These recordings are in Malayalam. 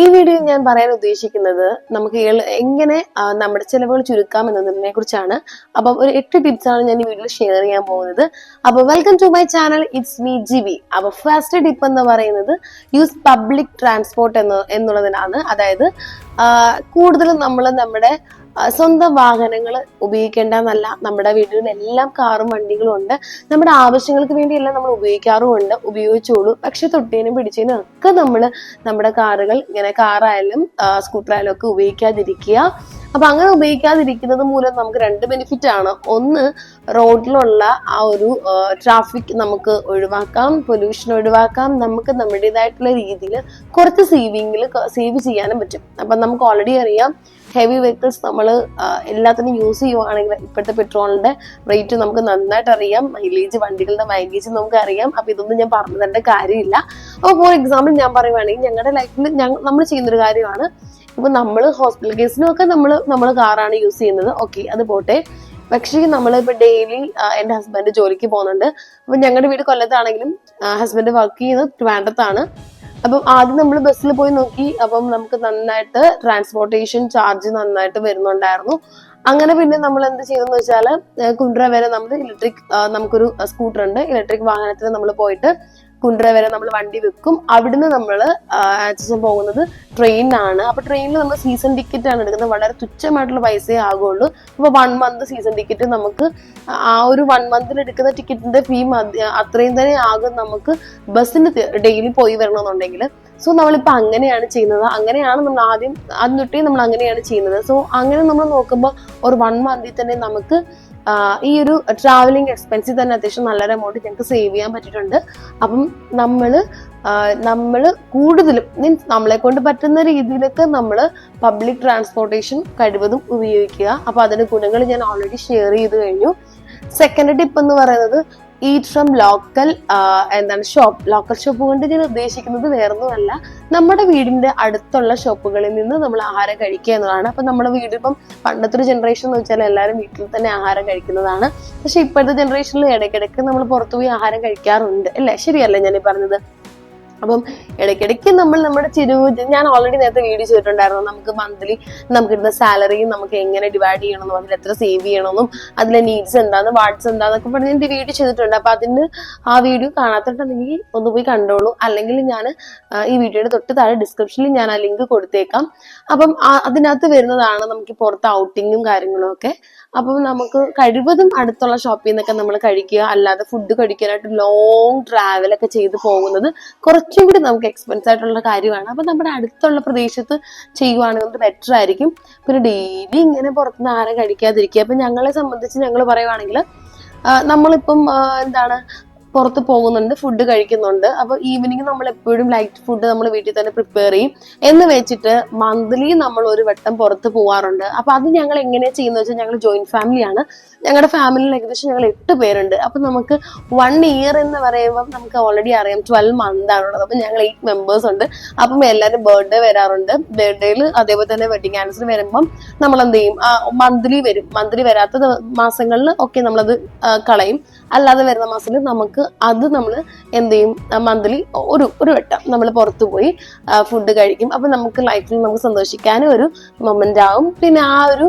ഈ വീഡിയോ ഞാൻ പറയാൻ ഉദ്ദേശിക്കുന്നത് നമുക്ക് എങ്ങനെ നമ്മുടെ ചെലവുകൾ ചുരുക്കാം എന്നതിനെ കുറിച്ചാണ്. അപ്പം ഒരു എട്ട് ടിപ്സ് ആണ് ഞാൻ ഈ വീഡിയോയിൽ ഷെയർ ചെയ്യാൻ പോകുന്നത്. അപ്പൊ welcome to my channel it's me G B അപ്പൊ ഫസ്റ്റ് ടിപ്പ് എന്ന് പറയുന്നത് യൂസ് പബ്ലിക് ട്രാൻസ്പോർട്ട് എന്ന് എന്നുള്ളതിനാണ്. അതായത് കൂടുതലും നമ്മൾ നമ്മുടെ സ്വന്തം വാഹനങ്ങൾ ഉപയോഗിക്കേണ്ടെന്നല്ല നമ്മുടെ വീടുകളിൽ എല്ലാം കാറും വണ്ടികളും ഉണ്ട്. നമ്മുടെ ആവശ്യങ്ങൾക്ക് വേണ്ടിയെല്ലാം നമ്മൾ ഉപയോഗിക്കാറുമുണ്ട്. ഉപയോഗിച്ചോളൂ. പക്ഷെ തൊട്ടേനും പിടിച്ചതിനും ഒക്കെ നമ്മൾ നമ്മുടെ കാറുകൾ ഇങ്ങനെ കാറായാലും സ്കൂട്ടറായാലും ഒക്കെ ഉപയോഗിക്കാതിരിക്കുക. അപ്പൊ അങ്ങനെ ഉപയോഗിക്കാതിരിക്കുന്നത് മൂലം നമുക്ക് രണ്ട് ബെനിഫിറ്റ് ആണ്. ഒന്ന് റോഡിലുള്ള ആ ഒരു ട്രാഫിക് നമുക്ക് ഒഴിവാക്കാം. പൊല്യൂഷൻ ഒഴിവാക്കാം. നമുക്ക് നമ്മുടേതായിട്ടുള്ള രീതിയിൽ കുറച്ച് സേവിങ്ങിൽ സേവ് ചെയ്യാനും പറ്റും. അപ്പൊ നമുക്ക് ഓൾറെഡി അറിയാം ഹെവി വെഹിക്കിൾസ് നമ്മൾ എല്ലാത്തിനും യൂസ് ചെയ്യുവാണെങ്കിൽ ഇപ്പോഴത്തെ പെട്രോളിന്റെ റേറ്റ് നമുക്ക് നന്നായിട്ട് അറിയാം. മൈലേജ് വണ്ടികളുടെ മൈലേജ് നമുക്ക് അറിയാം. അപ്പൊ ഇതൊന്നും ഞാൻ പറഞ്ഞു തരേണ്ട കാര്യമില്ല. അപ്പോൾ ഫോർ എക്സാമ്പിൾ ഞാൻ പറയുവാണെങ്കിൽ ഞങ്ങളുടെ ലൈഫിൽ നമ്മൾ ചെയ്യുന്നൊരു കാര്യമാണ്. ഇപ്പൊ നമ്മൾ ഹോസ്പിറ്റൽ കേസിനും ഒക്കെ നമ്മൾ നമ്മൾ കാറാണ് യൂസ് ചെയ്യുന്നത്. ഓക്കെ അത് പോട്ടെ. പക്ഷേ നമ്മളിപ്പോ ഡെയിലി എന്റെ ഹസ്ബൻഡ് ജോലിക്ക് പോകുന്നുണ്ട്. അപ്പൊ ഞങ്ങളുടെ വീട് കൊല്ലത്താണെങ്കിലും ഹസ്ബൻഡ് വർക്ക് ചെയ്യുന്നത് ട്രിവാൻഡ്രത്താണ്. അപ്പം ആദ്യം നമ്മൾ ബസ്സിൽ പോയി നോക്കി. അപ്പം നമുക്ക് നന്നായിട്ട് ട്രാൻസ്പോർട്ടേഷൻ ചാർജ് നന്നായിട്ട് വരുന്നുണ്ടായിരുന്നു. അങ്ങനെ പിന്നെ നമ്മൾ എന്ത് ചെയ്തെന്ന് വെച്ചാൽ കുണ്ട്ര വരെ നമ്മൾ ഇലക്ട്രിക് നമുക്കൊരു സ്കൂട്ടർ ഉണ്ട്. ഇലക്ട്രിക് വാഹനത്തിൽ നമ്മൾ പോയിട്ട് കുണ്ട്ര വരെ നമ്മൾ വണ്ടി വെക്കും. അവിടുന്ന് നമ്മൾ പോകുന്നത് ട്രെയിനിനാണ് അപ്പൊ ട്രെയിനിൽ നമ്മൾ സീസൺ ടിക്കറ്റ് ആണ് എടുക്കുന്നത്. വളരെ തുച്ഛമായിട്ടുള്ള പൈസയേ ആകുള്ളൂ. അപ്പൊ വൺ മന്ത് സീസൺ ടിക്കറ്റ് നമുക്ക് ആ ഒരു വൺ മന്തിൽ എടുക്കുന്ന ടിക്കറ്റിന്റെ ഫീ അത്രയും തന്നെ ആകും നമുക്ക് ബസ്സിന് ഡെയിലി പോയി വരണമെന്നുണ്ടെങ്കിൽ. സോ നമ്മളിപ്പോൾ അങ്ങനെയാണ് ചെയ്യുന്നത്. അങ്ങനെയാണ് നമ്മൾ ആദ്യം തൊട്ടേ നമ്മൾ അങ്ങനെയാണ് ചെയ്യുന്നത്. സോ അങ്ങനെ നമ്മൾ നോക്കുമ്പോൾ ഒരു വൺ മന്തിൽ തന്നെ നമുക്ക് ഈ ഒരു ട്രാവലിംഗ് എക്സ്പെൻസിൽ തന്നെ അത്യാവശ്യം നല്ലൊരു എമൗണ്ട് ഞങ്ങൾക്ക് സേവ് ചെയ്യാൻ പറ്റിയിട്ടുണ്ട്. അപ്പം നമ്മൾ നമ്മൾ കൂടുതലും മീൻസ് നമ്മളെ കൊണ്ട് പറ്റുന്ന രീതിയിലൊക്കെ നമ്മൾ പബ്ലിക് ട്രാൻസ്പോർട്ടേഷൻ കഴിവതും ഉപയോഗിക്കുക. അപ്പോൾ അതിന്റെ ഗുണങ്ങൾ ഞാൻ ഓൾറെഡി ഷെയർ ചെയ്ത് കഴിഞ്ഞു. സെക്കൻഡ് ടിപ്പ് എന്ന് പറയുന്നത് ഈറ്റ് ഫ്രം ലോക്കൽ എന്താണ് ഷോപ്പ് ലോക്കൽ ഷോപ്പ് കൊണ്ട് ഞാൻ ഉദ്ദേശിക്കുന്നത് വേറൊന്നുമല്ല. നമ്മുടെ വീടിന്റെ അടുത്തുള്ള ഷോപ്പുകളിൽ നിന്ന് നമ്മൾ ആഹാരം കഴിക്കുക എന്നതാണ്. അപ്പൊ നമ്മുടെ വീട് ഇപ്പം പണ്ടത്തെ ഒരു ജനറേഷൻ എന്ന് വെച്ചാൽ എല്ലാവരും വീട്ടിൽ തന്നെ ആഹാരം കഴിക്കുന്നതാണ്. പക്ഷെ ഇപ്പോഴത്തെ ജനറേഷനിൽ ഇടയ്ക്കിടയ്ക്ക് നമ്മൾ പുറത്തുപോയി ആഹാരം കഴിക്കാറുണ്ട്. അല്ലേ? ശരിയല്ലേ ഞാൻ പറഞ്ഞത്? അപ്പം ഇടയ്ക്കിടയ്ക്ക് നമ്മൾ നമ്മുടെ ചിരു ഞാൻ ഓൾറെഡി നേരത്തെ വീഡിയോ ചെയ്തിട്ടുണ്ടായിരുന്നു. നമുക്ക് മന്ത്ലി നമുക്ക് കിട്ടുന്ന സാലറിയും നമുക്ക് എങ്ങനെ ഡിവൈഡ് ചെയ്യണമെന്നും അതിൽ എത്ര സേവ് ചെയ്യണമെന്നും അതിലെ നീഡ്സ് എന്താന്ന് വാട്സ് എന്താന്നൊക്കെ പറഞ്ഞ് എന്റെ വീഡിയോ ചെയ്തിട്ടുണ്ട്. അപ്പൊ അതിന് ആ വീഡിയോ കാണാത്തിട്ടുണ്ടെങ്കിൽ ഒന്ന് പോയി കണ്ടോളൂ. അല്ലെങ്കിൽ ഞാൻ ഈ വീഡിയോയുടെ തൊട്ട് താഴെ ഡിസ്ക്രിപ്ഷനിൽ ഞാൻ ആ ലിങ്ക് കൊടുത്തേക്കാം. അപ്പം അതിനകത്ത് വരുന്നതാണ് നമുക്ക് പുറത്ത് ഔട്ടിങ്ങും കാര്യങ്ങളും ഒക്കെ. അപ്പം നമുക്ക് കഴിവതും അടുത്തുള്ള ഷോപ്പിൽ നിന്നൊക്കെ നമ്മൾ കഴിക്കുക. അല്ലാതെ ഫുഡ് കഴിക്കാനായിട്ട് ലോങ് ട്രാവൽ ഒക്കെ ചെയ്ത് പോകുന്നത് കുറച്ചും കൂടി നമുക്ക് എക്സ്പെൻസ് ആയിട്ടുള്ള കാര്യമാണ്. അപ്പൊ നമ്മുടെ അടുത്തുള്ള പ്രദേശത്ത് ചെയ്യുവാണെങ്കിൽ ബെറ്റർ ആയിരിക്കും. പിന്നെ ഡെയിലി ഇങ്ങനെ പുറത്തുനിന്ന് ആഹാരം കഴിക്കാതിരിക്കുക. അപ്പൊ ഞങ്ങളെ സംബന്ധിച്ച് ഞങ്ങൾ പറയുവാണെങ്കിൽ നമ്മളിപ്പം എന്താണ് പുറത്ത് പോകുന്നുണ്ട് ഫുഡ് കഴിക്കുന്നുണ്ട്. അപ്പൊ ഈവനിങ് നമ്മൾ എപ്പോഴും ലൈറ്റ് ഫുഡ് നമ്മൾ വീട്ടിൽ തന്നെ പ്രിപ്പയർ ചെയ്യും. എന്ന് വെച്ചിട്ട് മന്ത്ലി നമ്മൾ ഒരു വട്ടം പുറത്ത് പോവാറുണ്ട്. അപ്പൊ അത് ഞങ്ങൾ എങ്ങനെയാ ചെയ്യുന്നത് വെച്ചാൽ ഞങ്ങൾ ജോയിന്റ് ഫാമിലിയാണ് ഞങ്ങളുടെ ഫാമിലിയിൽ ഏകദേശം ഞങ്ങൾ എട്ട് പേരുണ്ട്. അപ്പൊ നമുക്ക് വൺ ഇയർ എന്ന് പറയുമ്പോൾ നമുക്ക് ഓൾറെഡി അറിയാം ട്വൽവ് മന്ത് ആണുള്ളത്. അപ്പൊ ഞങ്ങൾ എയ്റ്റ് മെമ്പേഴ്സ് ഉണ്ട്. അപ്പം എല്ലാവരും ബർത്ത്ഡേ വരാറുണ്ട്. ബർത്ത്ഡേയിൽ അതേപോലെ തന്നെ വെഡിങ് ആനിവേഴ്സറി വരുമ്പം നമ്മൾ എന്ത് ചെയ്യും മന്ത്ലി വരും. മന്ത്ലി വരാത്ത മാസങ്ങളിൽ ഒക്കെ നമ്മളത് കളയും. അല്ലാതെ വരുന്ന മാസത്തിൽ നമുക്ക് അത് നമ്മൾ എന്ത് ചെയ്യും? മന്ത്ലി ഒരു ഒരു വട്ടം നമ്മൾ പുറത്തു പോയി ഫുഡ് കഴിക്കും. അപ്പൊ നമുക്ക് ലൈഫിൽ നമുക്ക് സന്തോഷിക്കാനും ഒരു മൊമെന്റ് ആവും. പിന്നെ ആ ഒരു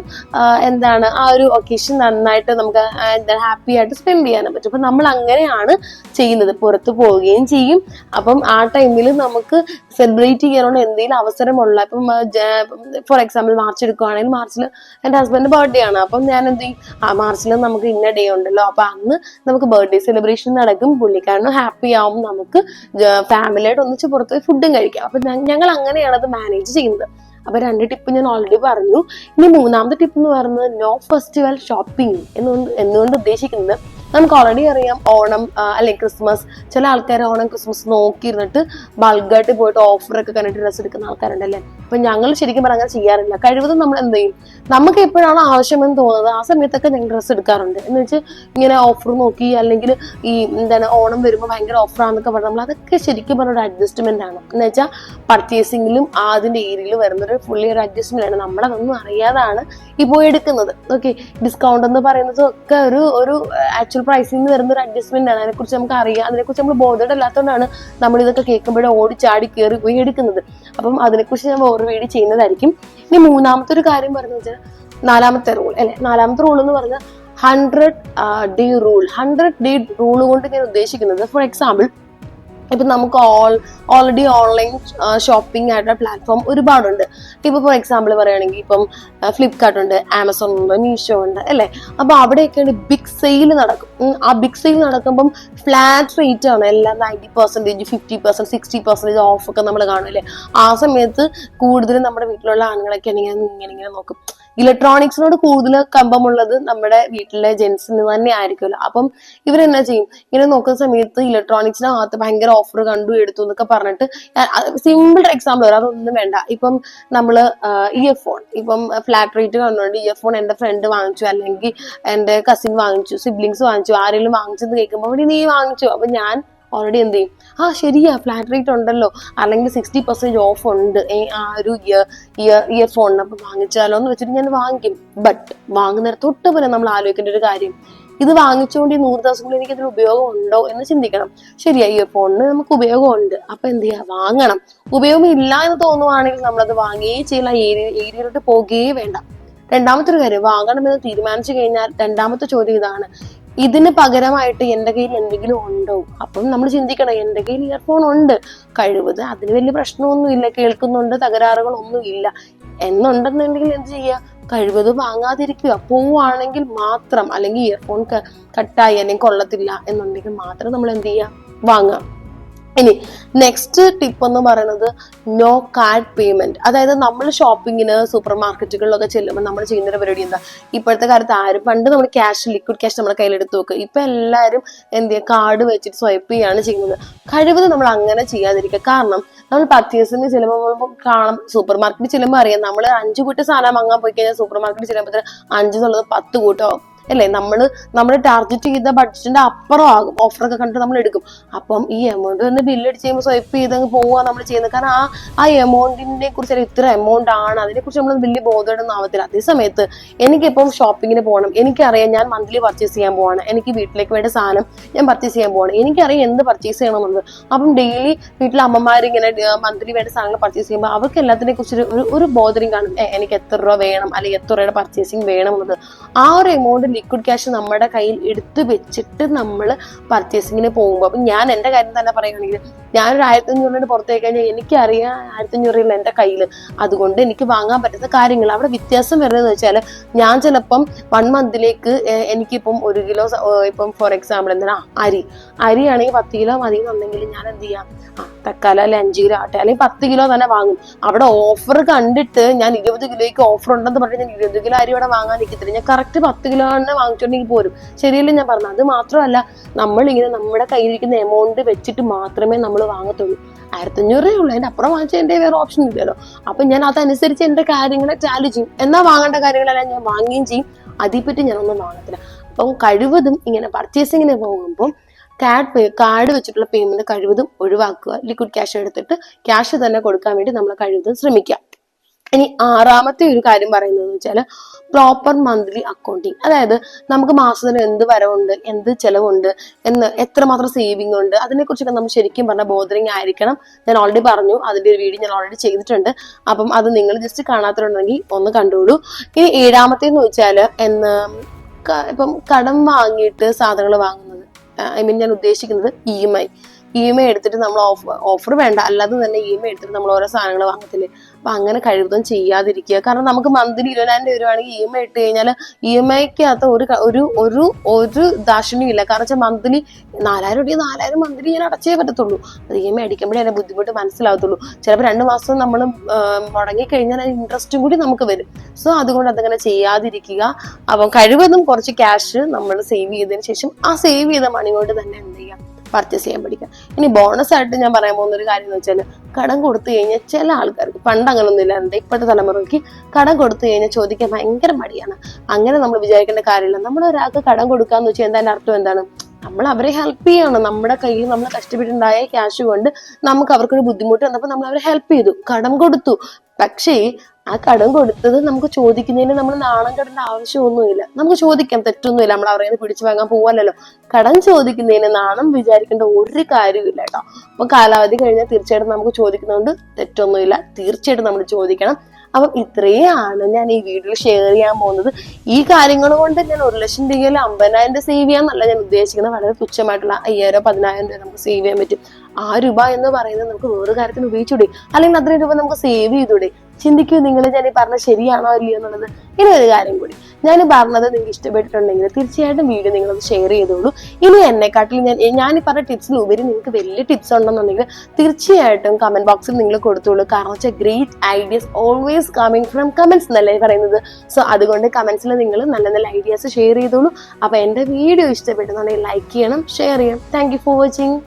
എന്താണ് ആ ഒരു ഒക്കേഷൻ നന്നായിട്ട് നമുക്ക് എന്താ ഹാപ്പി ആയിട്ട് സ്പെൻഡ് ചെയ്യാനും പറ്റും. അപ്പൊ നമ്മൾ അങ്ങനെയാണ് ചെയ്യുന്നത്. പുറത്തു പോവുകയും ചെയ്യും. അപ്പം ആ ടൈമിൽ നമുക്ക് സെലിബ്രേറ്റ് ചെയ്യാനുള്ള എന്തെങ്കിലും അവസരമുള്ള ഇപ്പം ഫോർ എക്സാമ്പിൾ മാർച്ച് എടുക്കുകയാണെങ്കിൽ മാർച്ചിൽ എന്റെ ഹസ്ബൻഡ് ബർത്ത്ഡേ ആണ്. അപ്പം ഞാൻ എന്ത് ചെയ്യും? ആ മാർച്ചിൽ നമുക്ക് ഇന്ന ഡേ ഉണ്ടല്ലോ. അപ്പൊ അന്ന് നമുക്ക് ബർത്ത്ഡേ സെലിബ്രേഷൻ നടക്കും. പുള്ളിക്കാരനും ഹാപ്പി ആവും. നമുക്ക് ഫാമിലിയായിട്ട് ഒന്നിച്ച് പുറത്ത് പോയി ഫുഡും കഴിക്കാം. അപ്പൊ ഞങ്ങൾ അങ്ങനെയാണ് അത് മാനേജ് ചെയ്യുന്നത്. അപ്പൊ രണ്ട് ടിപ്പ് ഞാൻ ഓൾറെഡി പറഞ്ഞു. ഇനി മൂന്നാമത്തെ ടിപ്പ് എന്ന് പറയുന്നത് നോ ഫെസ്റ്റിവൽ ഷോപ്പിംഗ് എന്നുകൊണ്ട് എന്നുകൊണ്ട് ഉദ്ദേശിക്കുന്നത് നമുക്ക് ഓൾറെഡി അറിയാം ഓണം അല്ലെങ്കിൽ ക്രിസ്മസ്. ചില ആൾക്കാർ ഓണം ക്രിസ്മസ് നോക്കിയിരുന്നിട്ട് ബൾക്കായിട്ട് പോയിട്ട് ഓഫറൊക്കെ കണ്ടിട്ട് ഡ്രസ്സ് എടുക്കുന്ന ആൾക്കാരുണ്ടല്ലേ? അപ്പൊ ഞങ്ങൾ ശരിക്കും പറഞ്ഞാൽ അങ്ങനെ ചെയ്യാറില്ല. കഴിവതും നമ്മൾ എന്ത് ചെയ്യും? നമുക്ക് എപ്പോഴാണോ ആവശ്യമെന്ന് തോന്നുന്നത് ആ സമയത്തൊക്കെ ഞങ്ങൾ ഡ്രസ്സ് എടുക്കാറുണ്ട്. എന്ന് വെച്ച് ഇങ്ങനെ ഓഫർ നോക്കി അല്ലെങ്കിൽ ഈ എന്താണ് ഓണം വരുമ്പോൾ ഭയങ്കര ഓഫറാന്നൊക്കെ പറഞ്ഞാൽ നമ്മൾ അതൊക്കെ ശരിക്കും പറഞ്ഞ ഒരു അഡ്ജസ്റ്റ്മെന്റ് ആണ്. എന്ന് വെച്ചാൽ പർച്ചേസിങ്ങിലും അതിന്റെ ഏരിയയിൽ വരുന്നൊരു ഫുള്ളി ഒരു അഡ്ജസ്റ്റ്മെന്റ് ആണ്. നമ്മളതൊന്നും അറിയാതാണ് ഈ പോയി എടുക്കുന്നത്. ഓക്കെ ഡിസ്കൗണ്ട് എന്ന് പറയുന്നത് ഒക്കെ ഒരു ഒരു ആക്ച്വൽ പ്രൈസിൽ നിന്ന് വരുന്ന ഒരു അഡ്ജസ്റ്റ്മെന്റ് ആണ്. അതിനെക്കുറിച്ച് നമുക്ക് അറിയാം. അതിനെക്കുറിച്ച് നമ്മൾ ബോധം അല്ലാത്തതുകൊണ്ടാണ് നമ്മൾ ഇതൊക്കെ കേൾക്കുമ്പോഴേ ഓടി ചാടി കയറി പോയി എടുക്കുന്നത്. അപ്പം അതിനെക്കുറിച്ച് ഞാൻ വേറെ വീട് ചെയ്യുന്നതായിരിക്കും. ഇനി മൂന്നാമത്തെ ഒരു കാര്യം പറഞ്ഞു വെച്ചാൽ നാലാമത്തെ റൂൾ അല്ലെ? നാലാമത്തെ റൂൾ എന്ന് പറഞ്ഞാൽ hundred D rule hundred D rule കൊണ്ട് ഞാൻ ഉദ്ദേശിക്കുന്നത് ഫോർ എക്സാമ്പിൾ ഇപ്പം നമുക്ക് ഓൾ ഓൾറെഡി ഓൺലൈൻ ഷോപ്പിംഗ് ആയിട്ടുള്ള പ്ലാറ്റ്ഫോം ഒരുപാടുണ്ട്. ഇപ്പൊ ഫോർ എക്സാമ്പിൾ പറയുകയാണെങ്കിൽ ഇപ്പം ഫ്ലിപ്കാർട്ട് ഉണ്ട് ആമസോൺ ഉണ്ട് മീഷോ ഉണ്ട് അല്ലേ? അപ്പൊ അവിടെയൊക്കെയാണ് ബിഗ് സെയിൽ നടക്കും. ആ ബിഗ് സെയിൽ നടക്കുമ്പം ഫ്ലാറ്റ് റേറ്റ് ആണ്. എല്ലാം ninety percentage fifty percent sixty percentage off ഒക്കെ നമ്മൾ കാണുമല്ലേ ആ സമയത്ത് കൂടുതലും നമ്മുടെ വീട്ടിലുള്ള ആണുങ്ങളൊക്കെ ഇങ്ങനെ ഇങ്ങനെ നോക്കും. ഇലക്ട്രോണിക്സിനോട് കൂടുതൽ കമ്പമുള്ളത് നമ്മുടെ വീട്ടിലെ ജെൻസിന് തന്നെ ആയിരിക്കുമല്ലോ. അപ്പം ഇവരെന്നാ ചെയ്യും? ഇങ്ങനെ നോക്കുന്ന സമയത്ത് ഇലക്ട്രോണിക്സിനകത്ത് ഭയങ്കര ഓഫർ കണ്ടു എടുത്തു എന്നൊക്കെ പറഞ്ഞിട്ട് സിമ്പിൾ എക്സാമ്പിൾ വരാം അതൊന്നും വേണ്ട. ഇപ്പം നമ്മൾ ഇയർഫോൺ ഇപ്പം ഫ്ലാറ്റ് റേറ്റ് കണ്ടുകൊണ്ട് ഇയർഫോൺ എന്റെ ഫ്രണ്ട് വാങ്ങിച്ചു അല്ലെങ്കിൽ എന്റെ കസിൻ വാങ്ങിച്ചു സിബ്ലിങ്സ് വാങ്ങിച്ചു ആരെങ്കിലും വാങ്ങിച്ചെന്ന് കേൾക്കുമ്പോൾ നീ വാങ്ങിച്ചു? അപ്പൊ ഞാൻ ഓൾറെഡി എന്ത് ചെയ്യും? ആ ശരിയാ ഫ്ലാറ്റ് റേറ്റ് ഉണ്ടല്ലോ. അല്ലെങ്കിൽ സിക്സ്റ്റി പെർസെന്റ് ഓഫ് ഉണ്ട്. ആ ഒരു ഇയർ ഇയർ ഇയർ ഫോണിന് അപ്പം വാങ്ങിച്ചാലോ എന്ന് വെച്ചിട്ട് ഞാൻ വാങ്ങിക്കും. ബട്ട് വാങ്ങുന്നേരം തൊട്ട് പോലെ നമ്മൾ ആലോചിക്കേണ്ട ഒരു കാര്യം. ഇത് വാങ്ങിച്ചുകൊണ്ട് ഈ നൂറ് ദിവസം കൊണ്ട് എനിക്ക് ഇതിന് ഉപയോഗം ഉണ്ടോ എന്ന് ചിന്തിക്കണം. ശരിയാ ഇയർ ഫോണിന് നമുക്ക് ഉപയോഗമുണ്ട്. അപ്പൊ എന്ത് ചെയ്യാ? വാങ്ങണം. ഉപയോഗം ഇല്ല എന്ന് തോന്നുവാണെങ്കിൽ നമ്മളത് വാങ്ങുകയേ ചെയ്യില്ല ഏരിയ ഏരിയയിലോട്ട് പോകുകയേ വേണ്ട. രണ്ടാമത്തെ ഒരു കാര്യം വാങ്ങണമെന്ന് തീരുമാനിച്ചു കഴിഞ്ഞാൽ രണ്ടാമത്തെ ചോദ്യം ഇതാണ്. ഇതിന് പകരമായിട്ട് എന്റെ കയ്യിൽ എന്തെങ്കിലും ഉണ്ടോ? അപ്പം നമ്മൾ ചിന്തിക്കണം എന്റെ കയ്യിൽ ഇയർഫോൺ ഉണ്ട്. കഴിവത് അതിന് വലിയ പ്രശ്നമൊന്നുമില്ല കേൾക്കുന്നുണ്ട് തകരാറുകളൊന്നും ഇല്ല. എന്നുണ്ടെന്നുണ്ടെങ്കിൽ എന്ത് ചെയ്യുക? കഴിവത് വാങ്ങാതിരിക്കുക. പോവുകയാണെങ്കിൽ മാത്രം അല്ലെങ്കിൽ ഇയർഫോൺ കട്ടായി അല്ലെങ്കിൽ കൊള്ളത്തില്ല എന്നുണ്ടെങ്കിൽ മാത്രം നമ്മൾ എന്ത് ചെയ്യുക? വാങ്ങുക. ഇനി നെക്സ്റ്റ് ടിപ്പ് എന്ന് പറയുന്നത് നോ കാർഡ് പേയ്മെന്റ് അതായത് നമ്മൾ ഷോപ്പിങ്ങിന് സൂപ്പർ മാർക്കറ്റുകളിലൊക്കെ ചെല്ലുമ്പോൾ നമ്മൾ ചെയ്യുന്ന ഒരു പരിപാടി എന്താ? ഇപ്പോഴത്തെ കാലത്ത് ആരും പണ്ട് നമ്മൾ ക്യാഷ് ലിക്വിഡ് ക്യാഷ് നമ്മുടെ കയ്യിൽ എടുത്ത് വെക്കുക ഇപ്പൊ എല്ലാവരും എന്ത് ചെയ്യുക കാർഡ് വെച്ചിട്ട് സ്വൈപ്പ് ചെയ്യാണ് ചെയ്യുന്നത്. കഴിവതും നമ്മൾ അങ്ങനെ ചെയ്യാതിരിക്കുക. കാരണം നമ്മൾ പർച്ചേസിന് ചെല്ലുമ്പോൾ കാണാം സൂപ്പർ മാർക്കറ്റിൽ ചെല്ലുമ്പോൾ അറിയാം. നമ്മൾ അഞ്ച് കൂട്ട് സാധനം വാങ്ങാൻ പോയി കഴിഞ്ഞാൽ സൂപ്പർ മാർക്കറ്റിൽ ചെല്ലുമ്പോൾ അഞ്ച് എന്നുള്ളത് പത്ത് കൂട്ടമാവും അല്ലേ? നമ്മൾ നമ്മൾ ടാർഗറ്റ് ചെയ്ത ബഡ്ജറ്റിന്റെ അപ്പുറം ആകും. ഓഫറൊക്കെ കണ്ടിട്ട് നമ്മൾ എടുക്കും. അപ്പം ഈ എമൗണ്ട് തന്നെ ബില്ല് അടിച്ച് കഴിയുമ്പോൾ സ്വൈപ്പ് ചെയ്ത് അങ്ങ് പോവുക നമ്മൾ ചെയ്യുന്നത്. കാരണം ആ ആ എമൗണ്ടിനെ കുറിച്ച് ഇത്ര എമൗണ്ട് ആണ്. അതിനെക്കുറിച്ച് നമ്മൾ വലിയ ബോധമൊന്നും ആവത്തില്ല. അതേ സമയത്ത് എനിക്കിപ്പം ഷോപ്പിങ്ങിന് പോകണം എനിക്കറിയാം ഞാൻ മന്ത്ലി പർച്ചേസ് ചെയ്യാൻ പോവാണ്. എനിക്ക് വീട്ടിലേക്ക് വേണ്ട സാധനം ഞാൻ പർച്ചേസ് ചെയ്യാൻ പോവാണ്. എനിക്കറിയാം എന്ത് പർച്ചേസ് ചെയ്യണമെന്നുള്ളത്. അപ്പം ഡെയിലി വീട്ടിലെ അമ്മമാർ ഇങ്ങനെ മന്ത്ലി വേണ്ട സാധനങ്ങൾ പർച്ചേസ് ചെയ്യുമ്പോൾ അവർക്ക് എല്ലാത്തിനെ കുറിച്ച് ഒരു ഒരു ബോധനം കാണും. എനിക്ക് എത്ര രൂപ വേണം? അല്ലെങ്കിൽ എത്ര രൂപയുടെ പർച്ചേസിങ് വേണം എന്നുള്ളത്. ആ ഒരു എമൗണ്ട് ലിക്വിഡ് ക്യാഷ് നമ്മുടെ കയ്യിൽ എടുത്തു വെച്ചിട്ട് നമ്മൾ പർച്ചേസിങ്ങിന് പോകുമ്പോൾ അപ്പം ഞാൻ എന്റെ കാര്യം തന്നെ പറയുകയാണെങ്കിൽ ഞാനൊരു ആയിരത്തി അഞ്ഞൂറിന് പുറത്തേക്ക് കഴിഞ്ഞാൽ എനിക്കറിയാം ആയിരത്തി അഞ്ഞൂറിൽ എന്റെ കയ്യിൽ അതുകൊണ്ട് എനിക്ക് വാങ്ങാൻ പറ്റുന്ന കാര്യങ്ങൾ. അവിടെ വ്യത്യാസം വരുന്നതെന്ന് വെച്ചാൽ ഞാൻ ചിലപ്പം വൺ മന്തിലേക്ക് എനിക്കിപ്പം ഒരു കിലോ ഇപ്പം ഫോർ എക്സാമ്പിൾ എന്താണ് അരി. അരിയാണെങ്കിൽ പത്ത് കിലോ മതി എന്നുണ്ടെങ്കിൽ ഞാൻ എന്ത് ചെയ്യാം? ആ തക്കാലം അല്ലെങ്കിൽ അഞ്ച് കിലോ ആട്ടെ അല്ലെങ്കിൽ പത്ത് കിലോ തന്നെ വാങ്ങും. അവിടെ ഓഫർ കണ്ടിട്ട് ഞാൻ ഇരുപത് കിലോയ്ക്ക് ഓഫർ ഉണ്ടെന്ന് പറഞ്ഞ് ഞാൻ ഇരുപത് കിലോ അരി ഇവിടെ വാങ്ങാൻ നിൽക്കത്തില്ല ഞാൻ കറക്റ്റ് പത്ത് കിലോ തന്നെ വാങ്ങിച്ചുണ്ടെങ്കിൽ പോരും ശരിയല്ലേ ഞാൻ പറഞ്ഞു അത് മാത്രമല്ല നമ്മളിങ്ങനെ നമ്മുടെ കയ്യിലിരിക്കുന്ന എമൗണ്ട് വെച്ചിട്ട് മാത്രമേ നമ്മൾ വാങ്ങത്തുള്ളൂ. ആയിരത്തി അഞ്ഞൂറ് രൂപ ഉള്ളൂ. അതിന്റെ അപ്പുറം വാങ്ങിച്ചാൽ എന്റെ വേറെ ഓപ്ഷൻ ഇല്ലല്ലോ. അപ്പൊ ഞാൻ അതനുസരിച്ച് എന്റെ കാര്യങ്ങളെ ചാലഞ്ച് ചെയ്യും. എന്നാ വാങ്ങേണ്ട കാര്യങ്ങളെല്ലാം ഞാൻ വാങ്ങുകയും ചെയ്യും. അതിൽപ്പറ്റി ഞാനൊന്നും വാങ്ങത്തില്ല. അപ്പം കഴിവതും ഇങ്ങനെ പർച്ചേസിങ്ങിന് പോകുമ്പോൾ കാർഡ് പേ കാർഡ് വെച്ചിട്ടുള്ള പേയ്മെന്റ് കഴിവതും ഒഴിവാക്കുക. ലിക്വിഡ് ക്യാഷ് എടുത്തിട്ട് ക്യാഷ് തന്നെ കൊടുക്കാൻ വേണ്ടി നമ്മൾ കഴിവതും ശ്രമിക്കുക. ഇനി ആറാമത്തെ ഒരു കാര്യം പറയുന്നത് വെച്ചാൽ പ്രോപ്പർ മന്ത്ലി അക്കൗണ്ടിങ് അതായത് നമുക്ക് മാസത്തിൽ എന്ത് വരവുണ്ട് എന്ത് ചെലവുണ്ട് എന്ന് എത്രമാത്രം സേവിങ് ഉണ്ട് അതിനെക്കുറിച്ചൊക്കെ നമ്മൾ ശരിക്കും പറഞ്ഞ ബോധറിങ് ആയിരിക്കണം. ഞാൻ ഓൾറെഡി പറഞ്ഞു അതിന്റെ ഒരു വീഡിയോ ഞാൻ ഓൾറെഡി ചെയ്തിട്ടുണ്ട്. അപ്പം അത് നിങ്ങൾ ജസ്റ്റ് കാണാത്തതുണ്ടെങ്കിൽ ഒന്ന് കണ്ടോളൂ ഇനി ഏഴാമത്തേന്ന് വെച്ചാൽ എന്ന് ഇപ്പം കടം വാങ്ങിയിട്ട് സാധനങ്ങൾ വാങ്ങുന്നത് ഐ മീൻ ഞാൻ ഉദ്ദേശിക്കുന്നത് E M I E M I എടുത്തിട്ട് നമ്മൾ ഓഫർ വേണ്ട. അല്ലാതെ തന്നെ ഇ എം ഐ എടുത്തിട്ട് നമ്മൾ ഓരോ സാധനങ്ങൾ വാങ്ങത്തില്ലേ? അപ്പൊ അങ്ങനെ കഴിവതും ചെയ്യാതിരിക്കുക. കാരണം നമുക്ക് മന്ത്ലി ഇരുപതിനായിരം രൂപ വേണമെങ്കിൽ ഇ എം ഐ ഇട്ട് കഴിഞ്ഞാൽ ഇ എം ഐക്കകത്ത് ഒരു ഒരു ഒരു ഒരു ദാക്ഷിണ്യം ഇല്ല. കാരണം വെച്ചാൽ മന്ത്ലി നാലായിരം രൂപ നാലായിരം മന്ത്ലി ഞാൻ അടച്ചേ പറ്റത്തുള്ളൂ. അത് ഇ എം ഐ അടിക്കുമ്പോഴേ അതിന് ബുദ്ധിമുട്ട് മനസ്സിലാവത്തുള്ളൂ. ചിലപ്പോൾ രണ്ട് മാസം നമ്മൾ മുടങ്ങി കഴിഞ്ഞാൽ ഇൻട്രസ്റ്റും കൂടി നമുക്ക് വരും. സോ അതുകൊണ്ട് അതങ്ങനെ ചെയ്യാതിരിക്കുക. അപ്പം കഴിവതും കുറച്ച് ക്യാഷ് നമ്മൾ സേവ് ചെയ്തതിന് ശേഷം ആ സേവ് ചെയ്ത മണി കൊണ്ട് തന്നെ എന്ത് ചെയ്യാം പർച്ചേസ് ചെയ്യാൻ പഠിക്കുക. ഇനി ബോണസ് ആയിട്ട് ഞാൻ പറയാൻ പോകുന്ന ഒരു കാര്യം എന്ന് വെച്ചാൽ കടം കൊടുത്തു കഴിഞ്ഞാൽ ചില ആൾക്കാർക്ക് പണ്ട് അങ്ങനൊന്നും ഇല്ലാണ്ട് ഇപ്പോഴത്തെ തലമുറയ്ക്ക് കടം കൊടുത്തു കഴിഞ്ഞാൽ ചോദിക്കാൻ ഭയങ്കര മടിയാണ്. അങ്ങനെ നമ്മൾ വിചാരിക്കേണ്ട കാര്യമില്ല. നമ്മൾ ഒരാൾക്ക് കടം കൊടുക്കാന്ന് വെച്ചാൽ എന്താ അർത്ഥം എന്താണ്? നമ്മൾ അവരെ ഹെൽപ്പ് ചെയ്യണം. നമ്മുടെ കയ്യിൽ നമ്മൾ കഷ്ടപ്പെട്ടുണ്ടായ ക്യാഷ് കൊണ്ട് നമുക്ക് അവർക്കൊരു ബുദ്ധിമുട്ട് വന്നപ്പോൾ നമ്മൾ അവരെ ഹെൽപ്പ് ചെയ്തു. കടം കൊടുത്തു. പക്ഷേ ആ കടം കൊടുത്തത് നമുക്ക് ചോദിക്കുന്നതിന് നമ്മൾ നാണം കെടേണ്ട ആവശ്യമൊന്നുമില്ല. നമുക്ക് ചോദിക്കാം തെറ്റൊന്നുമില്ല. നമ്മൾ അവരെ പിടിച്ചു വാങ്ങാൻ പോവാനല്ലോ കടം ചോദിക്കുന്നതിന് നാണം വിചാരിക്കേണ്ട ഒരു കാര്യമില്ല കേട്ടോ. അപ്പൊ കാലാവധി കഴിഞ്ഞാൽ തീർച്ചയായിട്ടും നമുക്ക് ചോദിക്കുന്നതുകൊണ്ട് തെറ്റൊന്നുമില്ല. തീർച്ചയായിട്ടും നമ്മൾ ചോദിക്കണം. അപ്പം ഇത്രയാണ് ഞാൻ ഈ വീഡിയോയിൽ ഷെയർ ചെയ്യാൻ പോകുന്നത്. ഈ കാര്യങ്ങൾ കൊണ്ട് ഞാൻ ഒരു ലക്ഷം രൂപയിൽ അമ്പതിനായിരം രൂപ സേവ് ചെയ്യാന്നല്ല ഞാൻ ഉദ്ദേശിക്കുന്നത്. വളരെ തുച്ഛമായിട്ടുള്ള അയ്യായിരം പതിനായിരം രൂപ നമുക്ക് സേവ് ചെയ്യാൻ പറ്റും. ആ രൂപ എന്ന് പറയുന്നത് നമുക്ക് വേറെ കാര്യത്തിന് ഉപയോഗിച്ചൂടെ അല്ലെങ്കിൽ അത്രയും രൂപ നമുക്ക് സേവ് ചെയ്തൂടെ ചിന്തിക്കൂ നിങ്ങൾ ഞാൻ ഈ പറഞ്ഞത് ശരിയാണോ അല്ലയോ എന്നുള്ളത്. ഇനി ഒരു കാര്യം കൂടി. ഞാൻ പറഞ്ഞത് നിങ്ങൾക്ക് ഇഷ്ടപ്പെട്ടിട്ടുണ്ടെങ്കിൽ തീർച്ചയായിട്ടും വീഡിയോ നിങ്ങളത് ഷെയർ ചെയ്തോളൂ. ഇനി എന്നെക്കാട്ടിൽ ഞാൻ ഞാൻ ഈ പറഞ്ഞ ടിപ്സിന് ഉപരി നിങ്ങൾക്ക് വലിയ ടിപ്സ് ഉണ്ടെന്നുണ്ടെങ്കിൽ തീർച്ചയായിട്ടും കമന്റ് ബോക്സിൽ നിങ്ങൾ കൊടുത്തോളൂ. കാരണം വെച്ചാൽ great ideas always coming from comments എന്നല്ലേ പറയുന്നത്. സോ അതുകൊണ്ട് കമന്റ്സിൽ നിങ്ങൾ നല്ല നല്ല ഐഡിയാസ് ഷെയർ ചെയ്തോളൂ. അപ്പൊ എന്റെ വീഡിയോ ഇഷ്ടപ്പെട്ടെന്നുണ്ടെങ്കിൽ ലൈക്ക് ചെയ്യണം ഷെയർ ചെയ്യണം. Thank for watching